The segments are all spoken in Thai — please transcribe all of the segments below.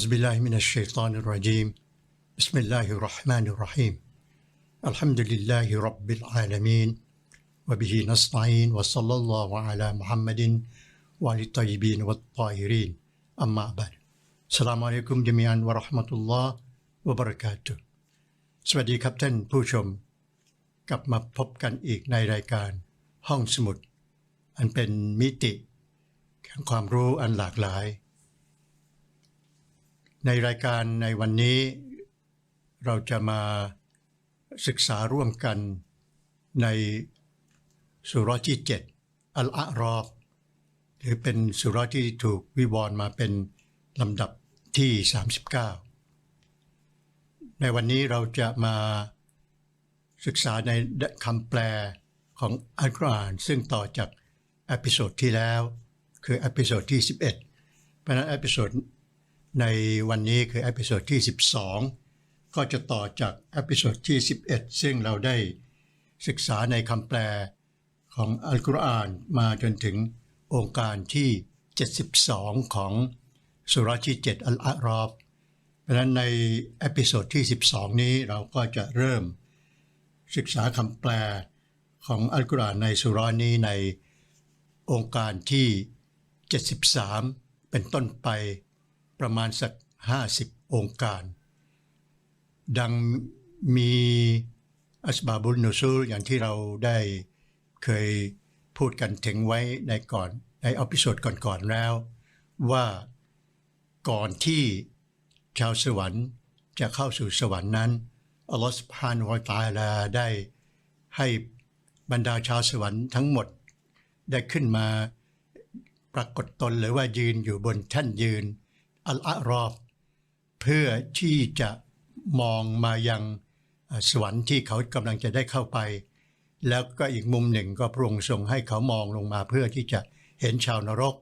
أعوذ بالله من الشيطان الرجيم بسم الله الرحمن الرحيم الحمد لله رب العالمين وبه نستعين وصلى الله على محمد وعلى الطيبين والطاهرين أما بعد السلام عليكم جميعا ورحمة الله وبركاته สวัสดีครับท่านผู้ชม กลับมาพบกันอีกในรายการห้องสมุด อันเป็นมิติแห่งความรู้อันหลากหลาย ในรายการในวันนี้ เราจะมาศึกษาร่วมกันในสุรที่ 7 อัลอาะรอบหรือเป็นสุรที่ถูกวิวรณ์มาเป็นลำดับที่ 39 ในวันนี้เราจะมาศึกษาในคำแปลของอัลกุรอานซึ่งต่อจากอพิโซดที่แล้ว คืออพิโซดที่ 11 เพราะนั้นอพิโซด ในวันนี้คือเอพิโซดที่ 12 ก็จะต่อจากเอพิโซดที่ 11 ซึ่งเราได้ศึกษาในคำแปลของอัลกุรอานมาจนถึงองค์การที่ 72 ของสุราะห์ที่ 7 อัลอารอฟเพราะนั้นในเอพิโซดที่ 12 นี้เราก็จะเริ่ม ศึกษาคำแปลของอัลกุรอานในสุรานี้ในองค์การที่ 73 เป็นต้นไป ประมาณสัก 50 องค์การ ดังมีอัสบาบุลนูซูลอย่างที่เราได้เคยพูดกันถึงไว้ในก่อนในอพิโซดก่อนๆแล้ว ว่าก่อนที่ชาวสวรรค์จะเข้าสู่สวรรค์นั้นอัลลอฮฺสุบฮานวตาลาได้ให้บรรดาชาวสวรรค์ทั้งหมดได้ขึ้นมาปรากฏตนหรือว่ายืนอยู่บนแท่นยืน อัลอารอบ เพื่อที่จะมองมายังสวรรค์ที่เขากำลังจะได้เข้าไป แล้วก็อีกมุมหนึ่งก็พระองค์ทรงให้เขามองลงมาเพื่อที่จะเห็นชาวนรก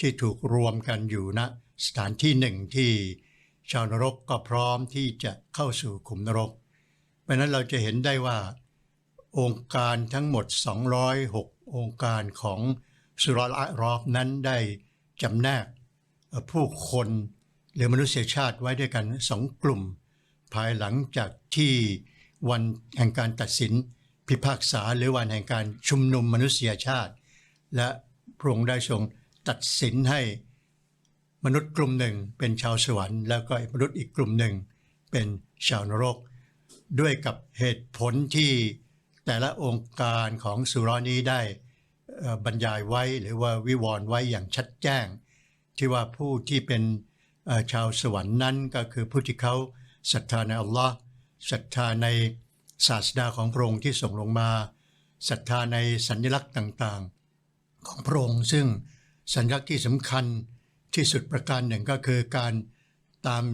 ที่ถูกรวมกันอยู่ณสถานที่หนึ่งที่ชาวนรกก็พร้อมที่จะเข้าสู่ขุมนรก เพราะนั้นเราจะเห็นได้ว่า องค์การทั้งหมด 206 องค์การของสุรอะรอบนั้นได้จำแนก ผู้คนหรือมนุษยชาติไว้ด้วยกันสองกลุ่ม ภายหลังจากที่วันแห่งการตัดสินพิพากษาหรือวันแห่งการชุมนุมมนุษยชาติ และพระองค์ได้ทรงตัดสินให้มนุษย์กลุ่มหนึ่งเป็นชาวสวรรค์ แล้วก็มนุษย์อีกกลุ่มหนึ่งเป็นชาวนรก ด้วยกับเหตุผลที่แต่ละองค์การของสุรานี้ได้บรรยายไว้หรือว่าวิวรณ์ไว้อย่างชัดแจ้ง ที่ว่าผู้ที่เป็นชาวสวรรค์นั้นก็คือผู้ที่เขาศรัทธาในอัลลอฮ์ศรัทธาในศาสดาของพระองค์ที่ส่งลงมาศรัทธาในสัญลักษณ์ต่างๆ ของพระองค์ซึ่งสัญลักษณ์ที่สำคัญที่สุดประการหนึ่งก็คือการตาม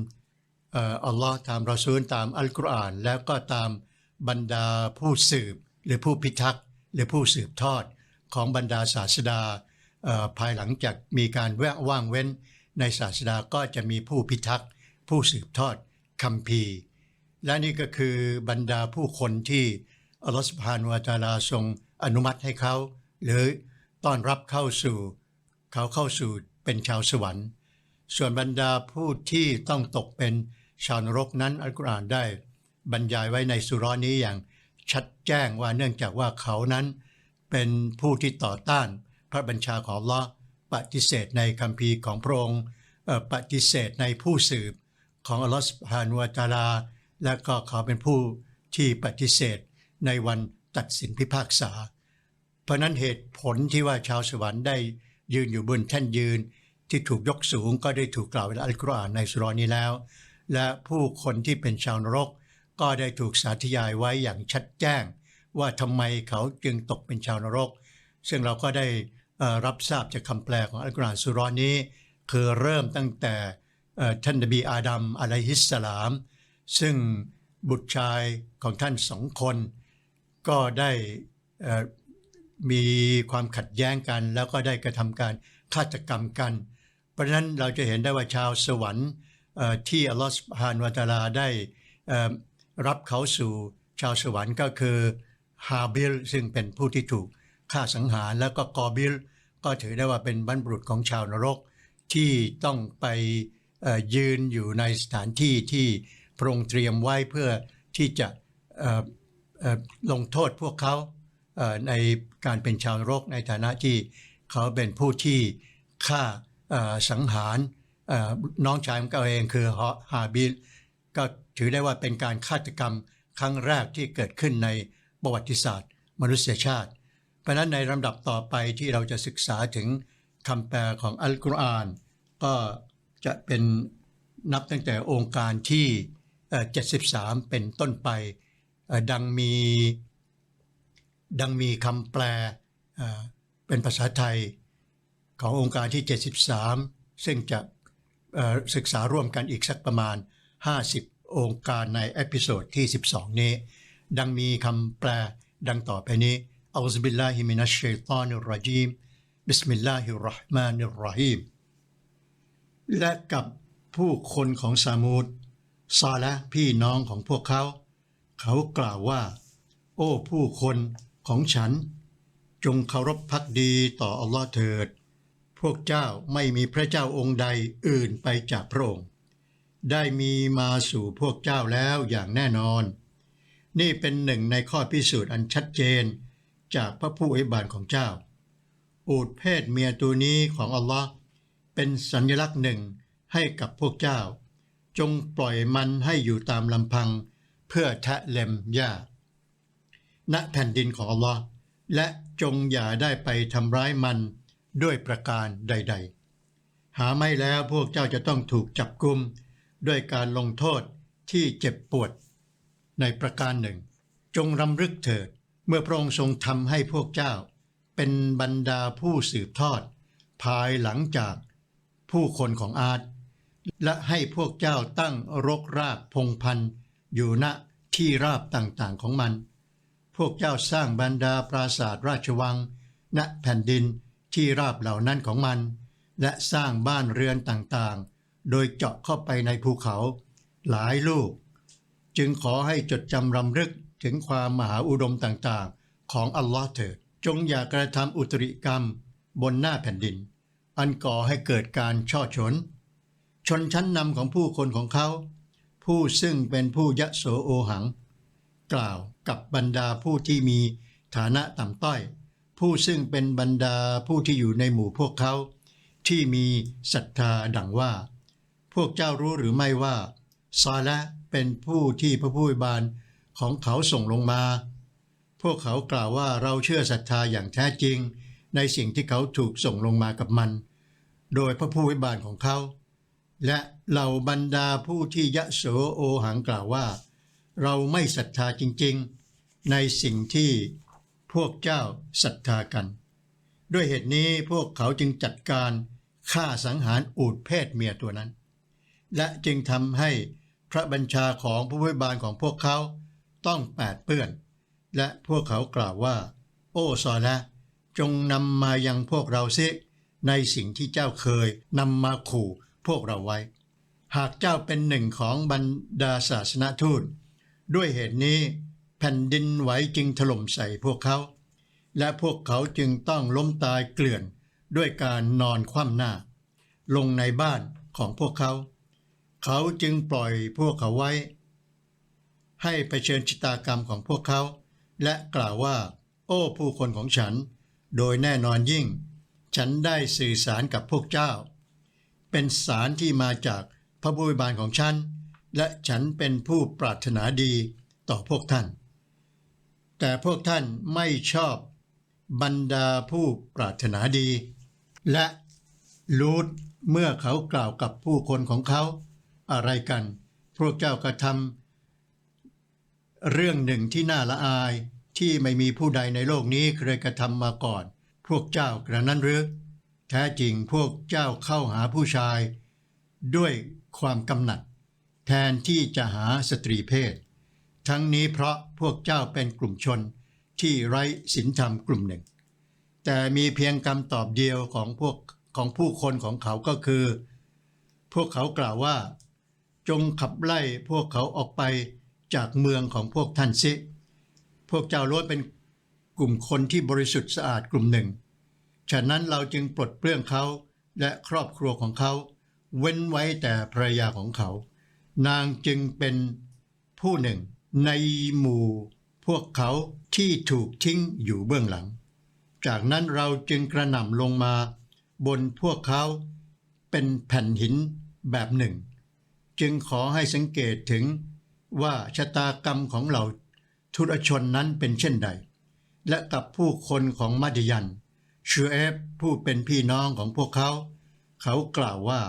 อัลลอฮ์ตามรอซูลตามอัลกุรอาน แล้วก็ตามบรรดาผู้สืบหรือผู้พิทักษ์ หรือผู้สืบทอดของบรรดาศาสดา ภายหลังจากมีการแวะว่างเว้น ในศาสดาก็จะมีผู้พิทักษ์ ผู้สืบทอดคัมภีและนี่ก็คือบรรดาผู้คนที่อัลลอฮฺสุบฮานุวะตาลาทรงอนุมัติให้เขา หรือต้อนรับเข้าสู่เขาเข้าสู่เป็นชาวสวรรค์ ส่วนบรรดาผู้ที่ต้องตกเป็นชาวนรกนั้นอัลกุรอานได้ บรรยายไว้ในสุรานี้อย่างชัดแจ้งว่าเนื่องจากว่าเขานั้นเป็นผู้ที่ต่อต้าน ระบัญชาของลอปฏิเสธในคัมภีร์ของพระองค์ปฏิเสธในผู้สืบของอัลลอฮฺฮานุตาลา และก็เขาเป็นผู้ที่ปฏิเสธในวันตัดสินพิพากษา เพราะนั้นเหตุผลที่ว่าชาวสวรรค์ได้ยืนอยู่บนแท่นยืนที่ถูกยกสูงก็ได้ถูกกล่าวในอัลกุรอานในสุรานี้แล้ว และผู้คนที่เป็นชาวนรก ก็ได้ถูกสาธยายไว้อย่างชัดแจ้ง ว่าทำไมเขาจึงตกเป็นชาวนรก ซึ่งเราก็ได้ รับทราบจากคำแปลของอัลกุรอานสุรานี้ คือเริ่มตั้งแต่ท่านนบีอาดัมอะลัยฮิสสลาม ซึ่งบุตรชายของท่านสองคน ก็ได้มีความขัดแย้งกัน แล้วก็ได้กระทำการฆาตกรรมกัน เพราะฉะนั้นเราจะเห็นได้ว่าชาวสวรรค์ที่อัลลอฮฺฮานวะตาลาได้รับเขาสู่ชาวสวรรค์ก็คือฮาบิลซึ่งเป็นผู้ที่ถูกฆ่าสังหารแล้วก็กอบิล ก็ถือได้ว่าเป็นบรรพบุรุษของชาวนรกที่ต้องไปยืนอยู่ในสถานที่ที่พระองค์เตรียมไว้เพื่อที่จะลงโทษพวกเขาในการเป็นชาวนรกในฐานะที่เขาเป็นผู้ที่ฆ่าสังหารน้องชายของเขาเองคือฮฮาบิลก็ถือได้ว่าเป็นการฆาตกรรมครั้งแรกที่เกิดขึ้นในประวัติศาสตร์ มนุษยชาติ เพราะนั้นในลำดับต่อไปที่เราจะศึกษาถึงคำแปลของอัลกุรอาน ก็จะเป็นนับตั้งแต่องค์การที่เอ่อ73 เป็นต้นไปเอ่อดังมีดังมีคำแปลเอ่อเป็นภาษาไทยขององค์การที่ 73 ซึ่งจะเอ่อศึกษาร่วมกันอีกสักประมาณ 50 องค์การในเอพิโซดที่ 12 นี้ ดังมีคำแปลดังต่อไปนี้ อัลลอฮฺบิลลาฮิมินัชชัยฏอนิรรจีมบิสมิลลาฮิรเราะห์มานิรเรฮีมและกับผู้คนของซามูดซาละพี่น้องของพวกเขา เขากล่าวว่า โอ้ผู้คนของฉัน จงเคารพพักดีต่ออัลลอฮ์เถิด พวกเจ้าไม่มีพระเจ้าองค์ใดอื่นไปจากพระองค์ได้มีมาสู่พวกเจ้าแล้วอย่างแน่นอน นี่เป็นหนึ่งในข้อพิสูจน์อันชัดเจน จากพระผู้อวยบานของเจ้า อูดเพศเมียตัวนี้ของอัลลอฮ์เป็นสัญลักษณ์หนึ่งให้กับพวกเจ้า จงปล่อยมันให้อยู่ตามลำพัง เพื่อแทะเลมหญ้าณแผ่นดินของอัลลอฮ์และจงอย่าได้ไปทำร้ายมันด้วยประการใด ๆ หาไม่แล้วพวกเจ้าจะต้องถูกจับกุมด้วยการลงโทษที่เจ็บปวด ในประการหนึ่ง จงรำลึกเถิด เมื่อพระองค์ทรงทำให้พวกเจ้า เป็นบรรดาผู้สืบทอด ภายหลังจากผู้คนของอาร์ตและให้พวกเจ้าตั้งรกรากพงพันอยู่ณที่ราบต่างๆของมัน พวกเจ้าสร้างบรรดาปราสาทราชวัง ณแผ่นดินที่ราบเหล่านั้นของมัน และสร้างบ้านเรือนต่างๆ โดยเจาะเข้าไปในภูเขา หลายลูก จึงขอให้จดจำรำลึก ถึงความมหาอุดมต่างๆ ของอัลลอฮ์เถิด จงอย่ากระทำอุตริกรรมบนหน้าแผ่นดิน อันก่อให้เกิดการช่อฉนชนชั้นนำของผู้คนของเขา ผู้ซึ่งเป็นผู้ยะโสโอหัง กล่าวกับบรรดาผู้ที่มีฐานะต่ำต้อย ผู้ซึ่งเป็นบรรดาผู้ที่อยู่ในหมู่พวกเขา ที่มีศรัทธาดังว่า พวกเจ้ารู้หรือไม่ว่าซาละเป็นผู้ที่พระผู้บาน ของเขาส่งลงมา พวกเขากล่าวว่าเราเชื่อศรัทธาอย่างแท้จริง ในสิ่งที่เขาถูกส่งลงมากับมัน โดยพระผู้วยบานของเขา และเหล่าบรรดาผู้ที่ยะโสโอหังกล่าวว่า เราไม่ศรัทธาจริงๆ ในสิ่งที่พวกเจ้าศรัทธากัน ด้วยเหตุนี้พวกเขาจึงจัดการฆ่าสังหารอูดเพศเมียตัวนั้น และจึงทำให้พระบัญชาของผู้วิบาลของพวกเขา ต้องแปดเปื้อน และพวกเขากล่าวว่า โอ้ซอละ จงนำมายังพวกเราซิในสิ่งที่เจ้าเคยนำมาขู่พวกเราไว้ หากเจ้าเป็นหนึ่งของบรรดาศาสนทูต ด้วยเหตุนี้แผ่นดินไหวจึงถล่มใส่พวกเขา และพวกเขาจึงต้องล้มตายเกลื่อนด้วยการนอนคว่ำหน้า ลงในบ้านของพวกเขา เขาจึงปล่อยพวกเขาไว้ ให้ไปเชิญชะตากรรมของพวกเขา และกล่าวว่า โอ้ผู้คนของฉัน โดยแน่นอนยิ่ง ฉันได้สื่อสารกับพวกเจ้า เป็นสารที่มาจากพระบุญบาลของฉัน และฉันเป็นผู้ปรารถนาดีต่อพวกท่าน แต่พวกท่านไม่ชอบบรรดาผู้ปรารถนาดี และลูดเมื่อเขากล่าวกับผู้คนของเขา อะไรกัน พวกเจ้ากระทำ เรื่องหนึ่งที่น่าละอายที่ไม่มีผู้ใดในโลกนี้เคยกระทำมาก่อน พวกเจ้ากระนั้นหรือ แท้จริงพวกเจ้าเข้าหาผู้ชาย ด้วยความกำหนัด แทนที่จะหาสตรีเพศ ทั้งนี้เพราะพวกเจ้าเป็นกลุ่มชนที่ไร้ศีลธรรมกลุ่มหนึ่ง แต่มีเพียงคำตอบเดียวของพวกของผู้คนของเขาก็คือ พวกเขากล่าวว่า จงขับไล่พวกเขาออกไป จากเมืองของพวกท่านซิพวกเจ้าล้วนเป็นกลุ่มคนที่บริสุทธิ์สะอาดกลุ่มหนึ่ง ฉะนั้นเราจึงปลดเปลื้องเขาและครอบครัวของเขา เว้นไว้แต่ภรรยาของเขา นางจึงเป็นผู้หนึ่งในหมู่พวกเขาที่ถูกทิ้งอยู่เบื้องหลัง จากนั้นเราจึงกระหน่ำลงมา บนพวกเขาเป็นแผ่นหินแบบหนึ่ง จึงขอให้สังเกตถึง ว่าชะตากรรมของเราทุรชนนั้นเป็นเช่นใด และกับผู้คนของมัดยันชูเอฟผู้เป็นพี่น้องของพวกเขา เขากล่าวว่า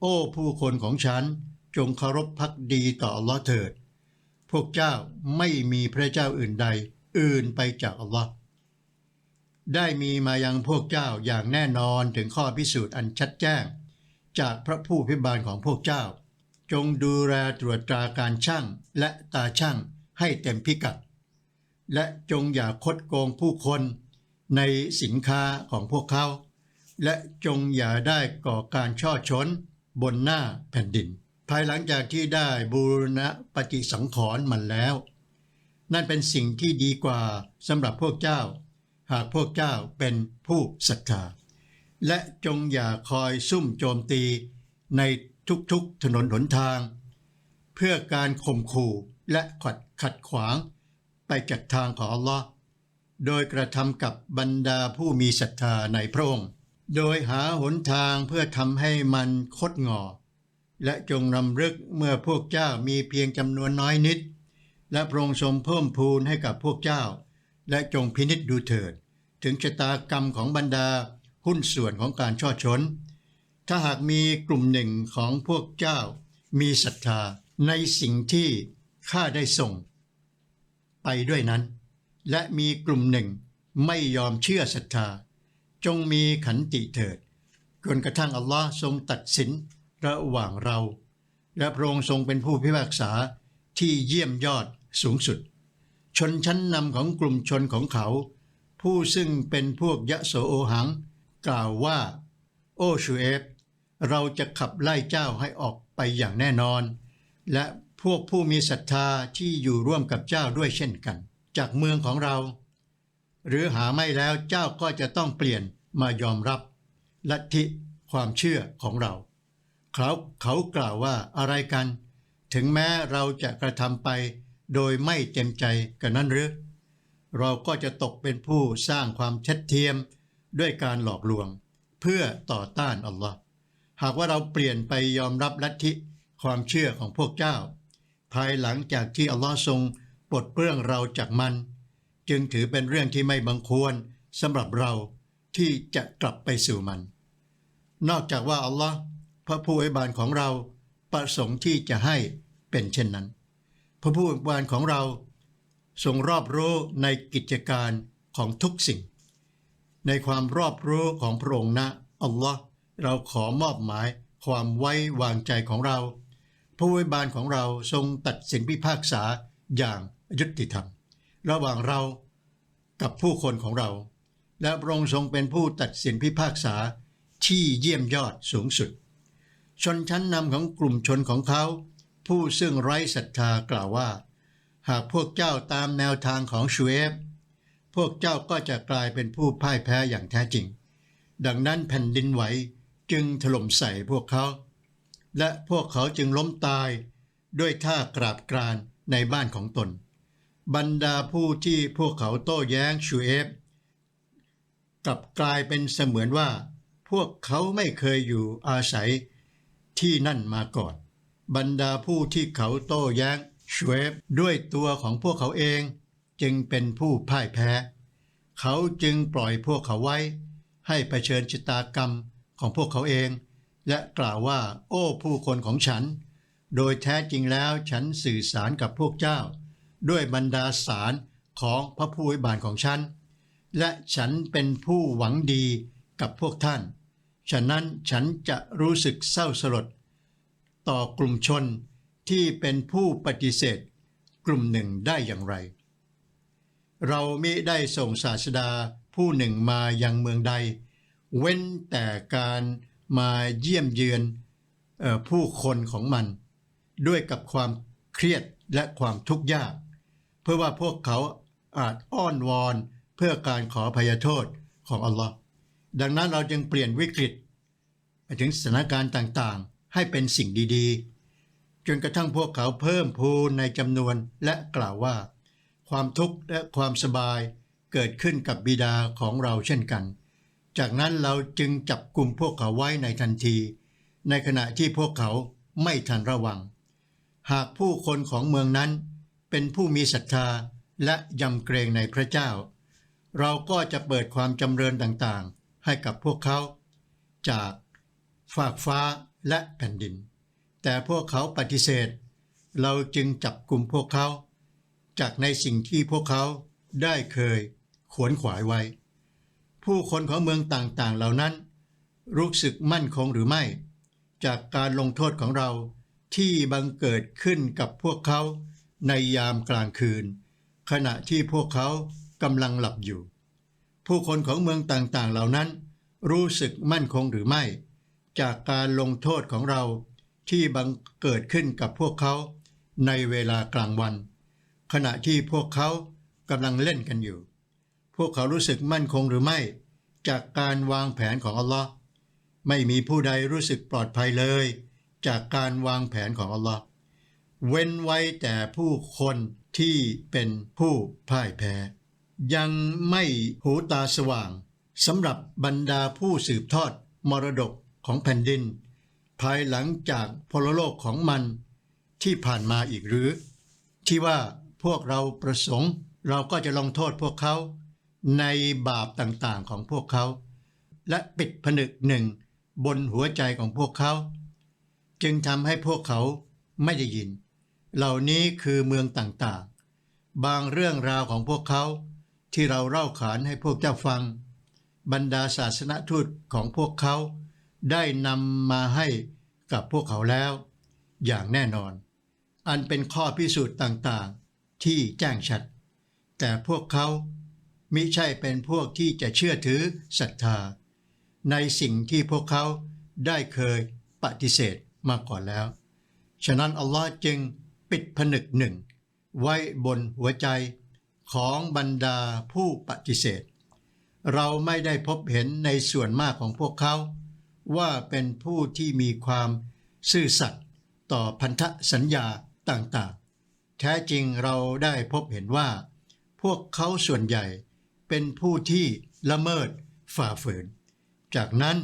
โอ้ผู้คนของฉันจงเคารพพักดีต่ออัลลอฮ์เถิด พวกเจ้าไม่มีพระเจ้าอื่นใด อื่นไปจากอัลลอฮ์ได้มีมายังพวกเจ้าอย่างแน่นอนถึงข้อพิสูจน์อันชัดแจ้ง จากพระผู้พิบาลของพวกเจ้า จงดูแลตรวจตราการช่างและตาช่างให้เต็มพิกัด และจงอย่าคดโกงผู้คนในสินค้าของพวกเขา และจงอย่าได้ก่อการช่อชนบนหน้าแผ่นดิน ภายหลังจากที่ได้บูรณะปฏิสังขรณ์มันแล้ว นั่นเป็นสิ่งที่ดีกว่าสำหรับพวกเจ้า หากพวกเจ้าเป็นผู้ศรัทธาและจงอย่าคอยซุ่มโจมตีใน ทุกๆ ถนนหนทาง เพื่อการข่มขู่และขัดขัดขวาง ไปจากทางของอัลลอฮ์โดยกระทำกับบรรดาผู้มีศรัทธาในพระองค์ โดยหาหนทางเพื่อทำให้มันคดงอ และจงรำลึกเมื่อพวกเจ้ามีเพียงจำนวนน้อยนิด และพระองค์ทรงเพิ่มพูนให้กับพวกเจ้า และจงพินิจดูเถิด ถึงชะตากรรมของบรรดาหุ้นส่วนของการช่อชน ถ้าหากมีกลุ่มหนึ่งของพวกเจ้า มีศรัทธาในสิ่งที่ข้าได้ส่ง ไปด้วยนั้น และมีกลุ่มหนึ่งไม่ยอมเชื่อศรัทธา จงมีขันติเถิดจนกระทั่งอัลลอฮ์ทรงตัดสินระหว่างเรา และพระองค์ทรงเป็นผู้พิพากษาที่เยี่ยมยอดสูงสุด ชนชั้นนำของกลุ่มชนของเขา ผู้ซึ่งเป็นพวกยะโสโอหัง กล่าวว่า โอชูเอฟ เราจะขับไล่เจ้าให้ออกไปอย่างแน่นอน และพวกผู้มีศรัทธาที่อยู่ร่วมกับเจ้าด้วยเช่นกัน จากเมืองของเรา หรือหาไม่แล้วเจ้าก็จะต้องเปลี่ยนมายอมรับลัทธิความเชื่อของเรา เขาเขากล่าวว่าอะไรกัน ถึงแม้เราจะกระทำไปโดยไม่เต็มใจกันนั้นหรือ เราก็จะตกเป็นผู้สร้างความเท็จเทียมด้วยการหลอกลวง เพื่อต่อต้านอัลลอฮ์ หากว่าเราเปลี่ยนไปยอมรับลัทธิความเชื่อของพวกเจ้า ภายหลังจากที่อัลลอฮ์ทรงปลดเปลื้องเราจากมัน จึงถือเป็นเรื่องที่ไม่บังควรสำหรับเราที่จะกลับไปสู่มัน นอกจากว่าอัลลอฮ์พระผู้อวยบานของเราประสงค์ที่จะให้เป็นเช่นนั้น พระผู้อวยบานของเราทรงรอบรู้ในกิจการของทุกสิ่ง ในความรอบรู้ของพระองค์นะอัลลอฮ์ เราขอมอบหมายความไว้วางใจของเราพระวิบาลของเราทรงตัดสินพิพากษาอย่างยุติธรรม ระหว่างเรากับผู้คนของเรา และพระองค์ทรงเป็นผู้ตัดสินพิพากษาที่เยี่ยมยอดสูงสุด ชนชั้นนำของกลุ่มชนของเขา ผู้ซึ่งไร้ศรัทธากล่าวว่า หากพวกเจ้าตามแนวทางของชูเอฟพวกเจ้าก็จะกลายเป็นผู้พ่ายแพ้อย่างแท้จริง ดังนั้นแผ่นดินไหว จึงถล่มใส่พวกเขา และพวกเขาจึงล้มตายด้วยท่ากราบกรานในบ้านของตน บรรดาผู้ที่พวกเขาโต้แย้งชูเอฟกลับกลายเป็นเสมือนว่า พวกเขาไม่เคยอยู่อาศัยที่นั่นมาก่อน บรรดาผู้ที่เขาโต้แย้งชูเอฟด้วยตัวของพวกเขาเอง จึงเป็นผู้พ่ายแพ้ เขาจึงปล่อยพวกเขาไว้ ให้เผชิญชะตากรรม ของพวกเขาเอง และกล่าวว่า โอ้ผู้คนของฉัน โดยแท้จริงแล้วฉันสื่อสารกับพวกเจ้า ด้วยบรรดาสารของพระผู้วยบานของฉัน และฉันเป็นผู้หวังดีกับพวกท่าน ฉะนั้นฉันจะรู้สึกเศร้าสลด ต่อกลุ่มชนที่เป็นผู้ปฏิเสธ กลุ่มหนึ่งได้อย่างไร เรามิได้ส่งศาสดาผู้หนึ่งมายังเมืองใด เว้นแต่การมาเยี่ยมเยือนออผู้คนของมัน ด้วยกับความเครียดและความทุกข์ยาก เพื่อว่าพวกเขาอาจอ้อนวอนเพื่อการขอพยโทษของอัลลอฮ์ดังนั้นเราจึงเปลี่ยนวิกฤตไปถึงสถานการณ์ต่างๆ ให้เป็นสิ่งดีๆ จนกระทั่งพวกเขาเพิ่มพูนในจำนวนและกล่าวว่า ความทุกข์และความสบายเกิดขึ้นกับบิดาของเราเช่นกัน จากนั้นเราจึงจับกลุ่มพวกเขาไว้ในทันที ในขณะที่พวกเขาไม่ทันระวัง หากผู้คนของเมืองนั้นเป็นผู้มีศรัทธาและยำเกรงในพระเจ้า เราก็จะเปิดความจำเริญต่างๆ ให้กับพวกเขา จากฟากฟ้าและแผ่นดิน แต่พวกเขาปฏิเสธ เราจึงจับกลุ่มพวกเขา จากในสิ่งที่พวกเขาได้เคยขวนขวายไว้ ผู้คนของเมืองต่างๆ เหล่านั้น รู้สึกมั่นคงหรือไม่ จากการลงโทษของเราที่บังเกิดขึ้นกับพวกเขาในยามกลางคืน ขณะที่พวกเขากำลังหลับอยู่ ผู้คนของเมืองต่างๆ เหล่านั้น รู้สึกมั่นคงหรือไม่ จากการลงโทษของเราที่บังเกิดขึ้นกับพวกเขาในเวลากลางวัน ขณะที่พวกเขากำลังเล่นกันอยู่ พวกเขารู้สึกมั่นคงหรือไม่ จากการวางแผนของอัลลอฮ์ไม่มีผู้ใดรู้สึกปลอดภัยเลย จากการวางแผนของอัลลอฮ์เว้นไว้แต่ผู้คนที่เป็นผู้พ่ายแพ้ ยังไม่หูตาสว่างสำหรับบรรดาผู้สืบทอดมรดกของแผ่นดิน ภายหลังจากพลโลกของมันที่ผ่านมาอีกหรือ ที่ว่าพวกเราประสงค์ เราก็จะลงโทษพวกเขา ในบาปต่างๆของพวกเขา และปิดผนึกหนึ่งบนหัวใจของพวกเขา จึงทำให้พวกเขาไม่ได้ยิน เหล่านี้คือเมืองต่างๆ บางเรื่องราวของพวกเขาที่เราเล่าขานให้พวกเจ้าฟัง บรรดาศาสนทูตของพวกเขาได้นำมาให้กับพวกเขาแล้ว อย่างแน่นอน อันเป็นข้อพิสูจน์ต่างๆ ที่แจ้งชัด แต่พวกเขา มิใช่เป็นพวกที่จะเชื่อถือศรัทธา ในสิ่งที่พวกเขาได้เคยปฏิเสธมาก่อนแล้ว ฉะนั้นอัลลอฮ์จึงปิดผนึกหนึ่ง ไว้บนหัวใจของบรรดาผู้ปฏิเสธ เราไม่ได้พบเห็นในส่วนมากของพวกเขา ว่าเป็นผู้ที่มีความซื่อสัตย์ต่อพันธสัญญาต่างๆ แท้จริงเราได้พบเห็นว่า พวกเขาส่วนใหญ่ เป็นผู้ที่ละเมิดฝ่าฝืน จากนั้น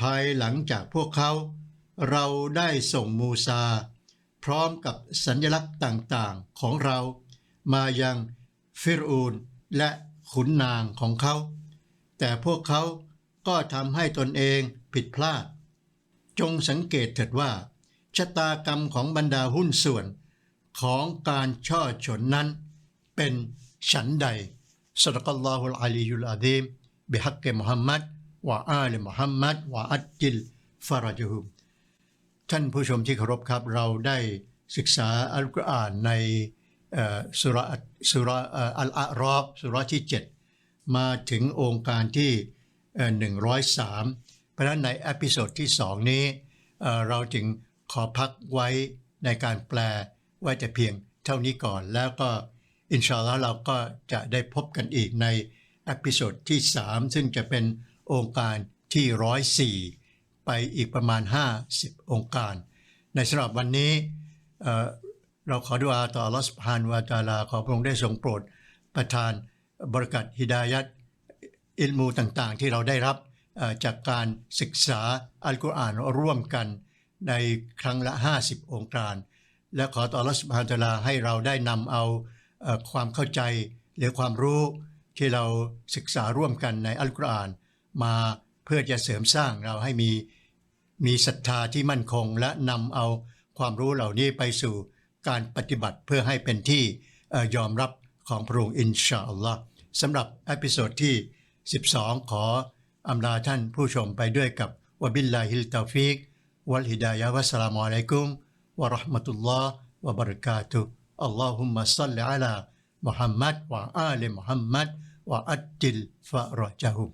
ภายหลังจากพวกเขา เราได้ส่งมูซา พร้อมกับสัญลักษณ์ต่างๆของเรา มายังฟิรูนและขุนนางของเขา แต่พวกเขาก็ทำให้ตนเองผิดพลาด จงสังเกตเถิดว่าชะตากรรมของบรรดาหุ้นส่วนของการช่อฉนนั้นเป็นฉันใด สดกัลลอฮุลอาลียุลอาดีมบิฮักเกมุฮัมมัดวะอาลมุฮัมมัดวะอัจจิลฟารจฮุมท่านผู้ชมที่เคารพครับเราได้ศึกษาอัลกุรอานในสุรสุรอัลอารอบสุรที่ 7 มาถึงองค์การที่ 103 เพราะฉะนั้นในเอพิโซดที่ 2 นี้เราจึงขอพักไว้ในการแปลไว้แต่เพียงเท่านี้ก่อนแล้วก็ อินชาอัลลอฮ์เราก็จะได้พบกันอีกในเอพิโซดที่ 3 ซึ่งจะเป็นองค์การที่ 104 ไปอีกประมาณ 50 องค์การ ในสำหรับวันนี้เเราขอดุอาต่ออัลลอฮฺสุบฮานวะตะอาลาขอพระองค์ได้ทรงโปรดประทานบริกัตฮิดายัดอิลมูต่างๆ ที่เราได้รับจากการศึกษาอัลกุรอานร่วมกันในครั้งละ 50 องค์การ และขอต่ออัลลอฮฺสุบฮานตะอาลาให้เราได้นำเอา ความเข้าใจหรือความรู้ที่เราศึกษาร่วมกันในอัลกุรอานมาเพื่อจะเสริมสร้างเราให้มีมีศรัทธาที่มั่นคง และนำเอาความรู้เหล่านี้ไปสู่การปฏิบัติเพื่อให้เป็นที่อยอมรับของพระองค์อินชาอัลลอฮ์สำหรับเอพิโซดที่ 12 ขออำลาท่านผู้ชมไปด้วยกับวบิลลาฮิลตาฟิกวัลฮิดายะวัสสลามุอะลัยกุมวะราะห์มะตุลลอฮ์วะบะเราะกาตุฮ์ อัลลอฮุมมะศ็อ